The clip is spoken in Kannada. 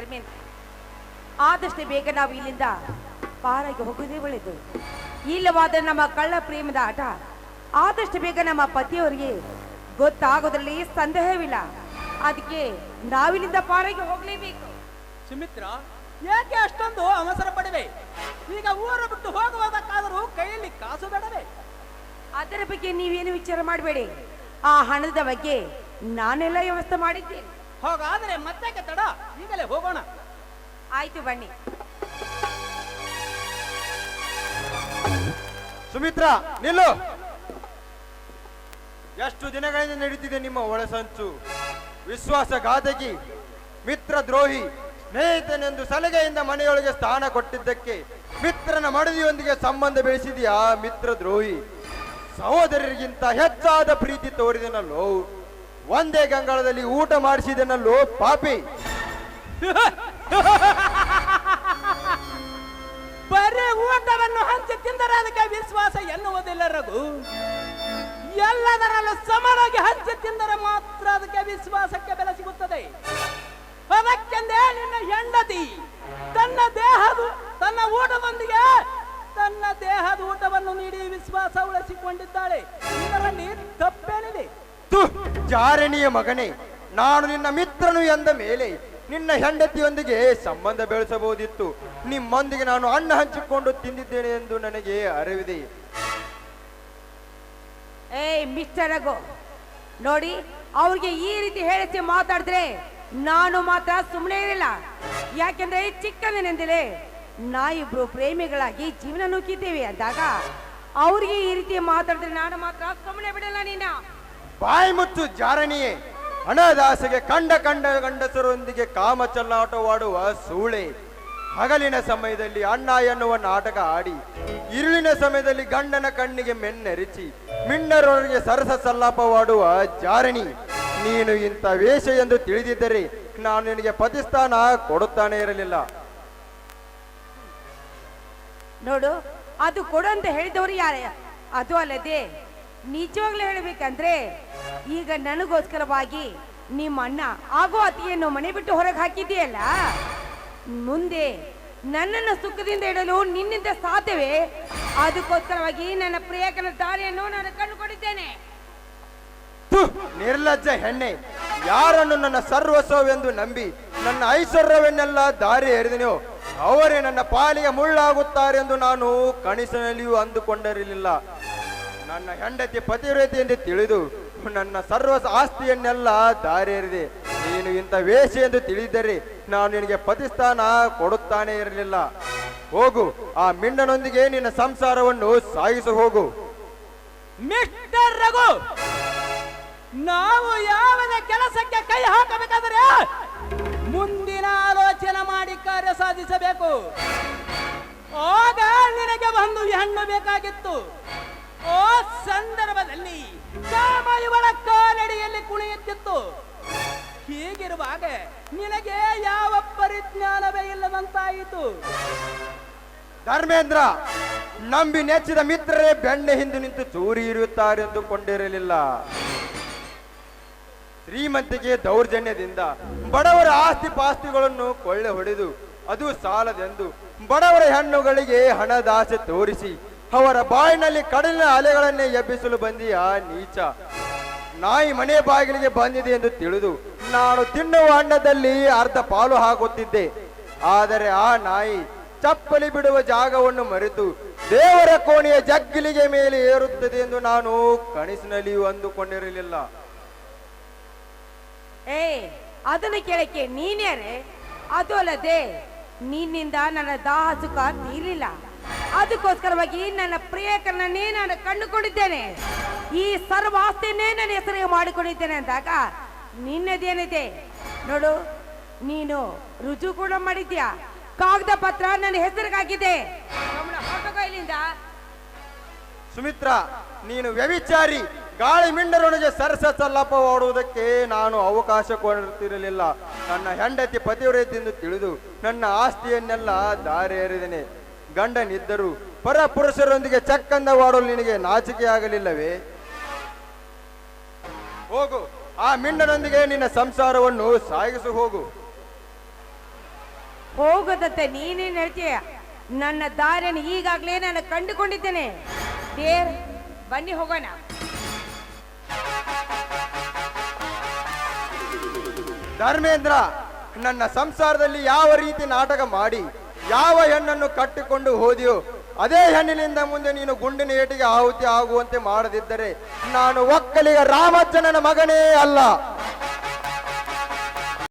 ಧರ್ಮೇಂದ್ರ ಆದಷ್ಟು ಬೇಗ ನಾವು ಇಲ್ಲಿಂದ ಪಾರಾಗಿ ಹೋಗೋದೇ ಒಳ್ಳೆಯದು ಇಲ್ಲವಾದರೆ ನಮ್ಮ ಕಳ್ಳ ಪ್ರೇಮದ ಆಟ ಆದಷ್ಟು ಬೇಗ ನಮ್ಮ ಪತಿಯವರಿಗೆ ಗೊತ್ತಾಗೋದ್ರಲ್ಲಿ ಸಂದೇಹವಿಲ್ಲ. ಅದಕ್ಕೆ ನಾವಿಲ್ಲಿಂದ ಪಾರಾಗಿ ಹೋಗಲೇಬೇಕು. ಸುಮಿತ್ರ ಯಾಕೆ ಅಷ್ಟೊಂದು ಅವಸರ ಪಡಿವೆ? ಈಗ ಊರು ಬಿಟ್ಟು ಹೋಗುವುದಕ್ಕಾದರೂ ಕೈಯಲ್ಲಿ ಕಾಸು ಬೇಡವೆ? ಅದರ ಬಗ್ಗೆ ನೀವೇನು ವಿಚಾರ ಮಾಡಬೇಡಿ. ಆ ಹಣದ ಬಗ್ಗೆ ನಾನೆಲ್ಲ ವ್ಯವಸ್ಥೆ ಮಾಡಿದ್ದೇನೆ. ಹೋಗಾದರೆ ಮತ್ತೆ ತಡ ಈಗಲೇ ಹೋಗೋಣ. ಆಯ್ತು ಬನ್ನಿ. ಸುಮಿತ್ರ ನಿಲ್ಲು. ಎಷ್ಟು ದಿನಗಳಿಂದ ನಡೀತಿದೆ ನಿಮ್ಮ ಒಳಸಂಚು ಗಾದಗಿ ಮಿತ್ರ ದ್ರೋಹಿ ಸ್ನೇಹಿತನೆಂದು ಸಲಗೆಯಿಂದ ಮನೆಯೊಳಗೆ ಸ್ಥಾನ ಕೊಟ್ಟಿದ್ದಕ್ಕೆ ಮಿತ್ರನ ಮಡದಿಯೊಂದಿಗೆ ಸಂಬಂಧ ಬೆಳೆಸಿದೆಯಾ ಮಿತ್ರ ದ್ರೋಹಿ? ಸಹೋದರರಿಗಿಂತ ಹೆಚ್ಚಾದ ಪ್ರೀತಿ ತೋರಿದನಲ್ಲೋ. ಒಂದೇ ಗಂಗಾಳದಲ್ಲಿ ಊಟ ಮಾಡಿಸಿದನಲ್ಲೋ ಪಾಪಿ. ಬರೀ ಊಟವನ್ನು ಹಂಚಿ ತಿಂದರೆ ಅದಕ್ಕೆ ವಿಶ್ವಾಸ ಎನ್ನುವುದಿಲ್ಲ ರಘು. ಎಲ್ಲದರಲ್ಲೂ ಸಮನಾಗಿ ಹಂಚಿ ತಿಂದರೆ ಮಾತ್ರ ಅದಕ್ಕೆ ವಿಶ್ವಾಸಕ್ಕೆ ಬೆಲೆ ಸಿಗುತ್ತದೆ. ಅದಕ್ಕೆಂದೇ ನಿನ್ನ ಹೆಂಡತಿ, ತನ್ನ ದೇಹದ, ತನ್ನ ಊಟದೊಂದಿಗೆ ತನ್ನ ದೇಹದ ಊಟವನ್ನು ನೀಡಿ ವಿಶ್ವಾಸ ಉಳಿಸಿಕೊಂಡಿದ್ದಾಳೆ. ಇದರಲ್ಲಿ ತಪ್ಪೇನಿದೆ. ಜಾರಣಿಯ ಮಗನೇ, ನಾನು ನಿನ್ನ ಮಿತ್ರನು ಎಂದ ಮೇಲೆ ನಿನ್ನ ಹೆಂಡತಿಯೊಂದಿಗೆ ಸಂಬಂಧ ಬೆಳೆಸಬಹುದಿತ್ತು. ನಿಮ್ಮೊಂದಿಗೆ ನಾನು ಅನ್ನ ಹಂಚಿಕೊಂಡು ತಿಂದಿದ್ದೇನೆ ಎಂದು ನನಗೆ ಅರಿವಿದೆ. ಏಯ್ ನೋಡಿ, ಅವ್ರಿಗೆ ಈ ರೀತಿ ಹೇಳಿಸಿ ಮಾತಾಡಿದ್ರೆ ನಾನು ಮಾತ್ರ ಸುಮ್ಮನೆ ಇರಲಿಲ್ಲ. ಯಾಕೆಂದ್ರೆ ನಾ ಇಬ್ರು ಪ್ರೇಮಿಗಳಾಗಿ ಜೀವನ ನುಗ್ಗಿದ್ದೇವೆ ಅಂದಾಗ ಅವ್ರಿಗೆ ಈ ರೀತಿ ಮಾತಾಡಿದ್ರೆ ನಾನು ಮಾತ್ರ ಸುಮ್ಮನೆ ಬಿಡಲ್ಲ ನೀನ. ಬಾಯಿ ಮುಚ್ಚು ಜಾರಣಿಯೇ ಹಣದಾಸೆಗೆ ಕಂಡ ಕಂಡ ಗಂಡಸರೊಂದಿಗೆ ಕಾಮ ಚಲ್ಲಾಟವಾಡುವ ಸೂಳೆ. ಹಗಲಿನ ಸಮಯದಲ್ಲಿ ಅಣ್ಣ ಎನ್ನುವ ನಾಟಕ ಆಡಿ, ಇರುಳಿನ ಸಮಯದಲ್ಲಿ ಗಂಡನ ಕಣ್ಣಿಗೆ ಮೆನ್ನೆರಿಚಿ, ಮಿಣ್ಣರೊಳಗೆ ಸರಸ ಸಲ್ಲಾಪವಾಡುವ ಜಾರಣಿ. ನೀನು ಇಂಥ ವೇಷ ಎಂದು ತಿಳಿದಿದ್ದರೆ ನಾನು ನಿನಗೆ ಪತಿಸ್ಥಾನ ಕೊಡುತ್ತಾನೆ ಇರಲಿಲ್ಲ. ನೋಡು, ಅದು ಕೊಡು ಅಂತ ಹೇಳಿದವರು ಯಾರೇ ಅದು ಅಲ್ಲದೆ, ನಿಜವಾಗ್ಲೂ ಹೇಳ್ಬೇಕಂದ್ರೆ ಈಗ ನನಗೋಸ್ಕರವಾಗಿ ನಿಮ್ಮ ಅಣ್ಣ ಆಗೋ ಅತಿಯನ್ನು ಮನೆ ಬಿಟ್ಟು ಹೊರಗೆ ಹಾಕಿದೆಯಲ್ಲ ಮುಂದೆ ನನ್ನನ್ನು ಸುಖದಿಂದ ಇಡಲು ನಿನ್ನಿಂದ ಸಾಧ್ಯವೇ? ಅದಕ್ಕೋಸ್ಕರವಾಗಿ ನನ್ನ ಪ್ರಿಯಕನ ದಾರಿಯನ್ನು ನಾನು ಕಂಡುಕೊಂಡಿದ್ದೇನೆ. ನಿರ್ಲಜ್ಜ ಹೆಣ್ಣೆ. ಯಾರನ್ನು ನನ್ನ ಸರ್ವಸ್ವವೆಂದು ನಂಬಿ ನನ್ನ ಐಶ್ವರ್ಯವನ್ನೆಲ್ಲ ದಾರಿ ಎರೆದಿನೋ, ಅವರೇ ನನ್ನ ಪಾಲಿಗೆ ಮುಳ್ಳಾಗುತ್ತಾರೆ ಎಂದು ನಾನು ಕಣಿಸಿನಲ್ಲಿಯೂ ಅಂದುಕೊಂಡಿರಲಿಲ್ಲ. ನನ್ನ ಹೆಂಡತಿ ಪತಿವ್ರತಿ ಎಂದು ತಿಳಿದು ನನ್ನ ಸರ್ವ ಆಸ್ತಿಯನ್ನೆಲ್ಲ ದಾರಿ ಎರೆದೆ ನೀನು ಇಂಥ ವೇಷ ಎಂದು ತಿಳಿದರೆ ನಾನು ನಿನಗೆ ಪತಿಸ್ಥಾನ ಕೊಡುತ್ತಾನೆ ಇರಲಿಲ್ಲ. ಹೋಗು, ಆ ಮಿಂಡನೊಂದಿಗೆ ನಿನ್ನ ಸಂಸಾರವನ್ನು ಸಾಗಿಸು, ಹೋಗು. ಮಿಸ್ಟರ್ ರಘು, ನಾವು ಯಾವುದೇ ಕೆಲಸಕ್ಕೆ ಕೈ ಹಾಕಬೇಕಾದರೆ ಮುಂದಿನ ಆಲೋಚನೆ ಮಾಡಿ ಕಾರ್ಯ ಸಾಧಿಸಬೇಕು. ಆಗ ನಿನಗೆ ಒಂದು ಹೆಣ್ಣು ಬೇಕಾಗಿತ್ತು. ಆ ಸಂದರ್ಭದಲ್ಲಿ ಕುಣಿಯುತ್ತಿತ್ತು ಹೀಗಿರುವಾಗ ನಿನಗೆ ಯಾವ ಪರಿಜ್ಞಾನವೇ ಇಲ್ಲದಂತಾಯಿತು ಧರ್ಮೇಂದ್ರ, ನಂಬಿ ನೆಚ್ಚಿದ ಮಿತ್ರರೇ ಬೆಣ್ಣೆ ಹಿಂದೆ ನಿಂತು ಚೂರಿ ಇರುತ್ತಾರೆ ಎಂದುಕೊಂಡಿರಲಿಲ್ಲ. ಶ್ರೀಮಂತಿಗೆ ದೌರ್ಜನ್ಯದಿಂದ ಬಡವರ ಆಸ್ತಿ ಪಾಸ್ತಿಗಳನ್ನು ಕೊಳ್ಳೆ ಹೊಡೆದು ಅದು ಸಾಲದೆಂದು ಬಡವರ ಹೆಣ್ಣುಗಳಿಗೆ ಹಣದಾಸೆ ತೋರಿಸಿ ಅವರ ಬಾಯಿನಲ್ಲಿ ಕಡಲಿನ ಅಲೆಗಳನ್ನೇ ಎಬ್ಬಿಸಲು ಬಂದಿಯ ನೀಚ? ನಾಯಿ ಮನೆ ಬಾಗಿಲಿಗೆ ಬಂದಿದೆ ಎಂದು ತಿಳಿದು ನಾನು ತಿನ್ನುವ ಅನ್ನದಲ್ಲಿ ಅರ್ಧ ಪಾಲು ಹಾಕುತ್ತಿದ್ದೆ. ಆದರೆ ಆ ನಾಯಿ ಚಪ್ಪಲಿ ಬಿಡುವ ಜಾಗವನ್ನು ಮರೆತು ದೇವರ ಕೋಣೆಯ ಜಗ್ಗಿಲಿಗೆ ಮೇಲೆ ಏರುತ್ತದೆ ಎಂದು ನಾನು ಕನಸಿನಲ್ಲಿಯೂ ಅಂದುಕೊಂಡಿರಲಿಲ್ಲ. ಏ, ಅದನ್ನು ಕೇಳಕ್ಕೆ ನೀನ್ಯಾರೆ ಅದು ಅಲ್ಲದೆ ನಿನ್ನಿಂದ ನನ್ನ ದಾಹ ಸುಖ ತೀರಿಲ್ಲ. ಅದಕ್ಕೋಸ್ಕರವಾಗಿ ನನ್ನ ಪ್ರಿಯಕರನ್ನೇ ನಾನು ಕಂಡುಕೊಂಡಿದ್ದೇನೆ. ಈ ಸರ್ವ ಆಸ್ತಿನೇ ನನ್ನ ಹೆಸರಿಗೆ ಮಾಡಿಕೊಂಡಿದ್ದೇನೆ ಅಂದಾಗ ನಿನ್ನದೇನಿದೆ? ನೋಡು, ನೀನು ರುಜು ಕೂಡ ಮಾಡಿದ್ಯಾ? ಕಾಗದ ಪತ್ರ ನನ್ನ ಹೆಸರಿಗಾಗಿದೆ. ಇಲ್ಲಿಂದ. ಸುಮಿತ್ರ, ನೀನು ವ್ಯವಿಚಾರಿ ಗಾಳಿ ಮಿಂಡರೊಳಗೆ ಸರಸ ಸಲ್ಲಪವಾಡುವುದಕ್ಕೆ ನಾನು ಅವಕಾಶ ಕೊಡುತ್ತಿರಲಿಲ್ಲ ನನ್ನ ಹೆಂಡತಿ ಪತಿವ್ರತೆಂದು ತಿಳಿದು ನನ್ನ ಆಸ್ತಿಯನ್ನೆಲ್ಲ ದಾರಿ ಎರೆದೇನೆ ಗಂಡನಿದ್ದರು ಪರ ಪುರುಷರೊಂದಿಗೆ ಚಕ್ಕಂದ ಓಡಲು ನಿನಗೆ ನಾಚಿಕೆಯಾಗಲಿಲ್ಲವೇ? ಹೋಗು. ಆ ಮಿಂಡನೊಂದಿಗೆ ನಿನ್ನ ಸಂಸಾರವನ್ನು ಸಾಗಿಸು ಹೋಗು. ಹೋಗೋದತ್ತೆ ನೀನೇನ್ ಹೇಳ್ತೀಯ ನನ್ನ ದಾರಿಯನ್ನು ಈಗಾಗಲೇ ನಾನು ಕಂಡುಕೊಂಡಿದ್ದೇನೆ. ದೇರ್ ಬನ್ನಿ ಹೋಗೋಣ. ಧರ್ಮೇಂದ್ರ ನನ್ನ ಸಂಸಾರದಲ್ಲಿ ಯಾವ ರೀತಿ ನಾಟಕ ಮಾಡಿ ಯಾವ ಹೆಣ್ಣನ್ನು ಕಟ್ಟಿಕೊಂಡು ಹೋದೆಯೋ ಅದೇ ಹೆಣ್ಣಿನಿಂದ ಮುಂದೆ ನೀನು ಗುಂಡಿನ ಏಟಿಗೆ ಆಹುತಿ ಆಗುವಂತೆ ಮಾಡದಿದ್ದರೆ ನಾನು ಒಕ್ಕಲಿಗ ರಾಮಚಂದ್ರನ ಮಗನೇ ಅಲ್ಲ.